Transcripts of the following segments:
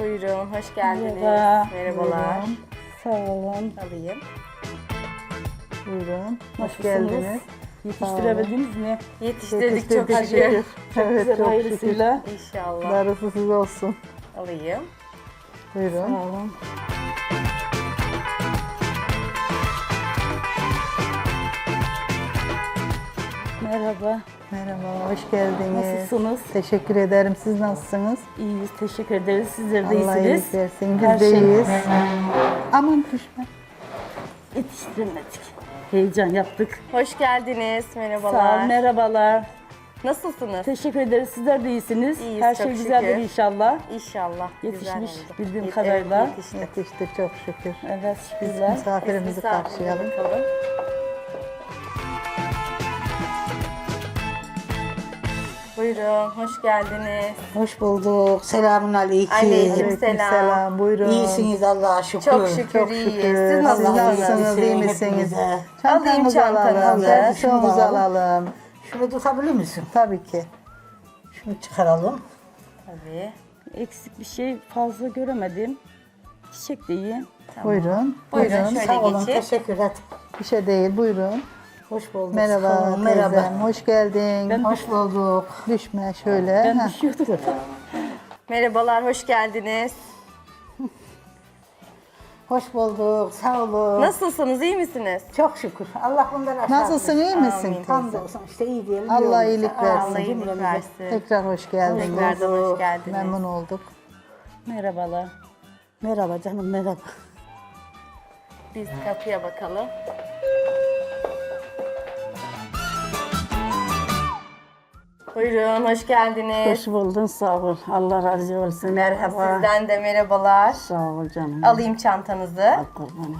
Buyurun, hoş geldiniz. Merhaba. Merhabalar. Buyurun. Sağ olun. Alayım. Buyurun. Hoş Nasılsınız? geldiniz. Yetiştirebildiniz mi? Yetiştirdik çok şükür. şükür. Evet Güzel, çok hayırlısıyla. İnşallah. Darısı size olsun. Alayım. Sağ Buyurun. olun. Merhaba. Merhaba, hoş geldiniz. Nasılsınız? Teşekkür ederim. Siz nasılsınız? İyiyiz. Teşekkür ederiz. Sizler de Allah iyisiniz. iyilik versin. Biz Her de şey- iyiyiz. Aman düşme. Yetiştiremedik. Heyecan yaptık. Hoş geldiniz. Sağ Merhabalar. olun. Merhabalar. Nasılsınız? Teşekkür ederiz. Sizler de iyisiniz. İyiyiz, Her çok şey güzeldir şükür. inşallah. İnşallah. Yetişmiş güzel oldu. bildiğim Yet- kadarıyla. Evet, yetişti. Yetişti çok şükür. Evet, Biz şükürler. misafirimizi Misafirimize karşılayalım. bakalım. Buyurun, hoş geldiniz. Hoş bulduk. Selamun aleyküm. Aleyküm. Selam. Buyurun. İyisiniz Allah'a şükür. Çok şükür Çok iyiyiz. şükür. Siz Nasılsınız? iyi misiniz? Alayım Çantamızı çantanızı. alalım. Çantamızı Şunu da al. alalım. Şunu tutabilir misin? Tabii ki. Şunu çıkaralım. Tabii. Eksik bir şey fazla göremedim. Çiçek de iyi. Buyurun. Buyurun, Buyurun. şöyle Sağ olun. geçin. Teşekkür ederim. Bir şey değil. Buyurun. Hoş bulduk. Merhaba teyzem. Merhaba. Hoş geldin. Ben- Hoş bulduk. Düşme şöyle. Ben Heh. düşüyordum. Merhabalar, hoş geldiniz. Hoş bulduk. Sağ olun. Nasılsınız, iyi misiniz? Çok şükür. Allah bundan aşağı. Nasılsın? iyi misin? Amin. Hamdolsun. İşte iyi diyelim. Allah iyi iyilik versin. Allah iyilik versin. Tekrar hoş geldiniz. Tekrardan hoş geldiniz. Memnun olduk. Merhabalar. Merhaba canım merhaba. Biz kapıya bakalım. Buyurun, hoş geldiniz. Hoş buldun, sağ ol. Allah razı olsun. Merhaba. Sizden de merhabalar. Sağ ol canım. Alayım çantanızı. Al kurbanı.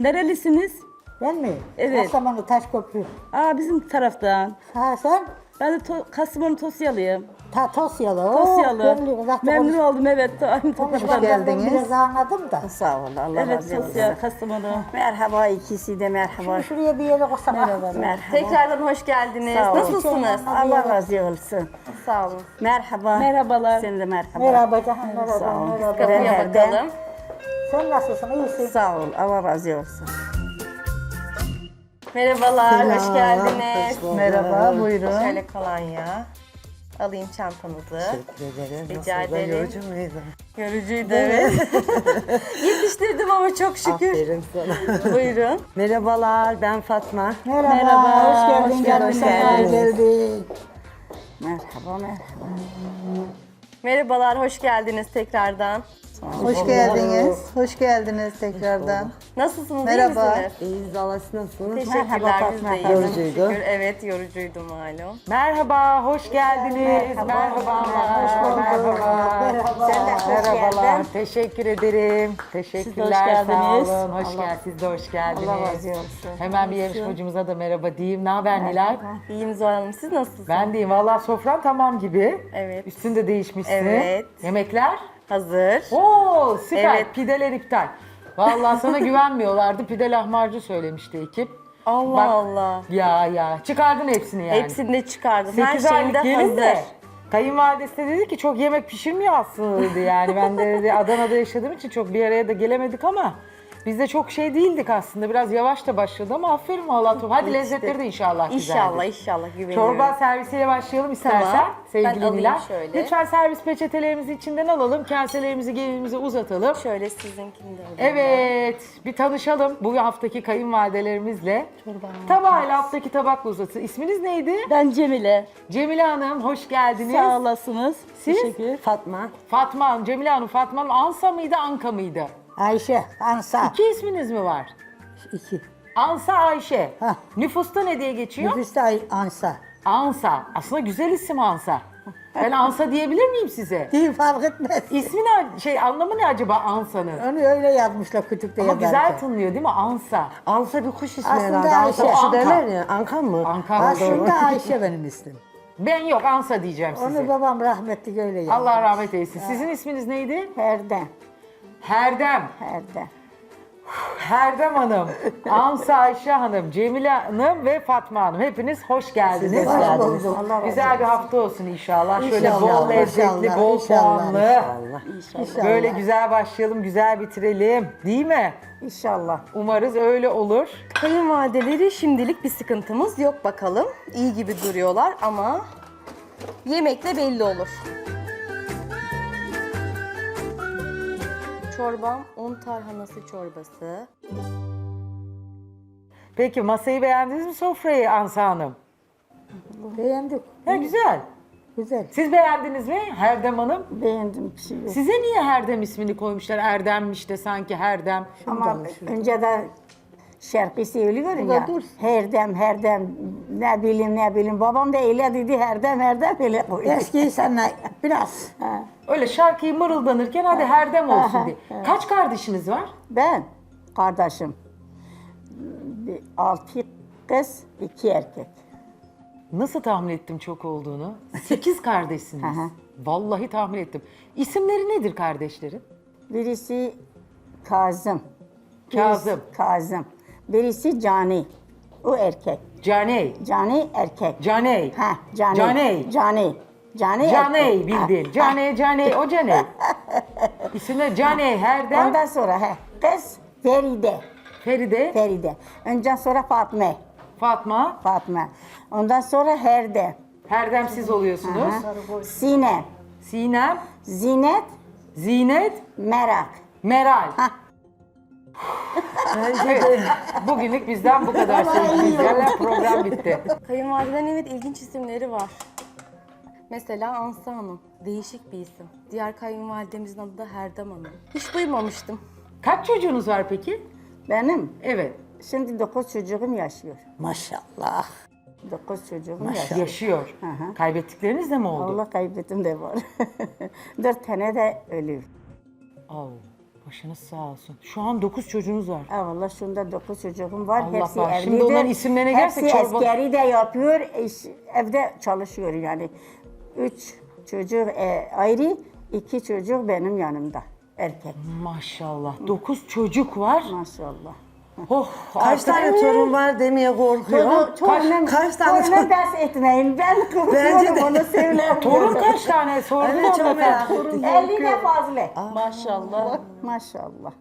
Nerelisiniz? Ben mi? Evet. Kastamonu Taşköprü. Aa bizim taraftan. Ha sen? Ben de to Kastamonu Tosyalıyım. Ta Tosyalı. Tosyalı. Memnun oldum evet. Aynı konuşmaktan taraftan. geldiniz. Biraz anladım da. Sağ ol, Allah Evet razı olsun. Tosya, Kastamonu. Merhaba ikisi de merhaba. Şuraya bir yere koysam. Merhaba. Merhaba. Tekrardan hoş geldiniz. Sağ olun. Nasılsınız? Allah razı olsun. Sağ olun. Merhaba. Merhabalar. Sen de merhaba. Merhaba canım. Merhaba. Sağ ol. Merhaba. Kapıya Nerede? bakalım. Sen nasılsın? İyisin. Sağ ol, Allah razı olsun. Merhabalar, hoş geldiniz. Merhaba, buyurun. Şöyle kolonya. Alayım çantanızı. Rica ederim. Yorucuydu evet. Yetiştirdim ama çok şükür. Aferin sana. Buyurun. Merhabalar, ben Fatma. Merhaba. Merhaba, Hoş geldin hoş canım. geldiniz. Sefa geldin. Merhaba, merhaba. Merhabalar, hoş geldiniz tekrardan. Hoş geldiniz. Hoş geldiniz tekrardan. Nasılsınız, Merhaba. iyi misiniz? İyiyiz, Allah siz nasılsınız? Teşekkürler, biz de iyiyiz. Yorucuydu. Şükür. Evet, yorucuydu malum. Merhaba, hoş geldiniz. Merhabalar. Merhaba. Sen de Merhabalar. Teşekkür ederim. Teşekkürler. Siz de hoş geldiniz. Sağ olun. Hoş geldiniz. Siz de hoş geldiniz. Allah razı olsun. Hemen bir yarışmacımıza da merhaba diyeyim. Ne haber Nilay? İyiyim Zuhal Hanım, siz nasılsınız? Ben deyim. Valla sofran tamam gibi. Evet. Üstünde değişmişsin. Evet. Yemekler? Hazır. Oo süper. Evet. Pideler iptal. Vallahi sana güvenmiyorlardı. Pide lahmacun söylemişti ekip. Allah Bak- Allah. Ya ya. Çıkardın hepsini yani. Hepsini de çıkardım. Her 8 şeyim aylık de gelin hazır. de kayınvalidesi de dedi ki çok yemek pişirmiyor aslında dedi yani. Ben de dedi, Adana'da yaşadığım için çok bir araya da gelemedik ama biz de çok şey değildik aslında. Biraz yavaş da başladı ama aferin valla. Hadi lezzetleri de inşallah güzeldir. İnşallah, inşallah güveniyorum. Çorba servisiyle başlayalım istersen Tamam. Sevgili Nilay. Lütfen servis peçetelerimizi içinden alalım. Kaselerimizi gelimize uzatalım. Şöyle sizinkini de alayım. Evet, bir tanışalım bu haftaki kayınvalidelerimizle. Tabağıyla alttaki tabakla uzatın. İsminiz neydi? Ben Cemile. Cemile Hanım, hoş geldiniz. Sağ olasınız. Siz? Teşekkür. Fatma. Fatma Hanım, Cemile Hanım, Fatma Hanım Ansa mıydı, Anka mıydı? Ayşe. Ansa. İki isminiz mi var? İki. Ansa Ayşe. Hah. Nüfusta ne diye geçiyor? Nüfusta Ay- Ansa. Ansa. Aslında güzel isim Ansa. Ben Ansa diyebilir miyim size? Değil fark etmez. İsmi ne, şey anlamı ne acaba Ansa'nın? Onu öyle yazmışlar kütükte Ama yazarken. güzel tınlıyor değil mi Ansa? Ansa bir kuş ismi Aslında herhalde. Ansa Ayşe. kuşu Anka. derler ya. Anka mı? Anka doğru. Aslında Ayşe benim ismim. Ben yok Ansa diyeceğim size. Onu babam rahmetli öyle yazdı. Allah rahmet eylesin. Sizin isminiz neydi? Herden. Herdem. Herden. Herdem Hanım, Ansa Ayşe Hanım, Cemile Hanım ve Fatma Hanım. Hepiniz hoş geldiniz. Hoş geldiniz. Allah razı Güzel bir hafta olsun inşallah. Şöyle İnşallah, bol lezzetli, inşallah, bol inşallah, puanlı. İnşallah. Böyle güzel başlayalım, güzel bitirelim. Değil mi? İnşallah. Umarız öyle olur. Kayınvalideleri şimdilik bir sıkıntımız yok bakalım. İyi gibi duruyorlar ama yemekle belli olur. Çorbam un tarhanası çorbası. Peki masayı beğendiniz mi sofrayı Ansa Hanım? Beğendik. Ha, güzel. Güzel. Siz beğendiniz mi Herdem Hanım? Beğendim yok. Size niye Herdem ismini koymuşlar? Erdemmiş de sanki Herdem. Ama önceden şarkı söylüyor ya. Her dem her dem ne bileyim ne bileyim. Babam da öyle dedi her dem her dem öyle koydu. Eski insanlar biraz. Öyle şarkıyı mırıldanırken hadi Herdem olsun diye. Kaç kardeşiniz var? Ben kardeşim bir altı kız iki erkek. Nasıl tahmin ettim çok olduğunu? Sekiz kardeşsiniz. Vallahi tahmin ettim. İsimleri nedir kardeşlerin? Birisi Kazım. Kazım. Birisi Kazım. Birisi Cani. O erkek. Caney. Cani erkek. Caney. Ha, Cani. Cani. Cani Caney erkek. bildin. Caney, Caney, o Caney. İsimler Caney, Herdem, Ondan sonra he, kız Feride. Feride, Feride. Ondan sonra Fatma. Fatma. Fatma. Ondan sonra Herde. Herdem siz oluyorsunuz. Sinem. Sinem, Zinet. Zinet, Merak. Meral. Hah. evet. Bugünlük bizden bu kadar sevgili izleyenler. Program bitti. Kayınvalidelerin evet ilginç isimleri var. Mesela Ansa Hanım. Değişik bir isim. Diğer kayınvalidemizin adı da Herdem Hanım. Hiç duymamıştım. Kaç çocuğunuz var peki? Benim Evet. şimdi dokuz çocuğum yaşıyor. Maşallah. Dokuz çocuğum yaşıyor. Yaşıyor. Kaybettikleriniz de mi oldu? Allah kaybettim de var. Dört tane de ölüyor. Oo, başınız sağ olsun. Şu an 9 çocuğunuz var. Ha valla şunda dokuz çocuğum var. Allah Hepsi var. evlidir. Şimdi onların isimlerine gelsek Hepsi çorba- askeri de yapıyor. iş- evde çalışıyor yani. Üç çocuk e, ayrı, iki çocuk benim yanımda. Erkek. Maşallah. 9 çocuk var. Maşallah. Oh, Kaç artık- tane torun var demeye korkuyor. Torun, torunum, kaç tane torunum torun- ders etmeyin. Ben Bence korkuyorum de. onu söylemiyorum. Torun kaç tane? Sordum Evet, çok merak ettim. 50 de fazla. Maşallah. Maşallah.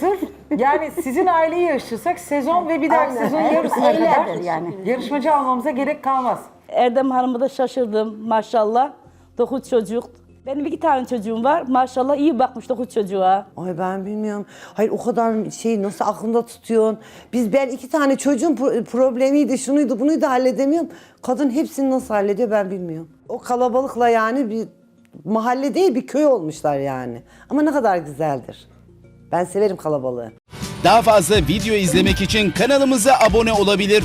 Sırf yani sizin aileyi yarıştırsak sezon ve bir dahaki Aynen, sezon yarısına öyledir kadar yani. yarışmacı almamıza gerek kalmaz. Erdem Hanım'a da şaşırdım maşallah. Dokuz çocuk. Benim iki tane çocuğum var. Maşallah iyi bakmış dokuz çocuğa. Ay ben bilmiyorum. Hayır o kadar şey nasıl aklında tutuyorsun. Biz ben iki tane çocuğun pro- problemiydi, şunuydu, bunuydu halledemiyorum. Kadın hepsini nasıl hallediyor ben bilmiyorum. O kalabalıkla yani bir mahalle değil bir köy olmuşlar yani. Ama ne kadar güzeldir. Ben severim kalabalığı. Daha fazla video izlemek için kanalımıza abone olabilir.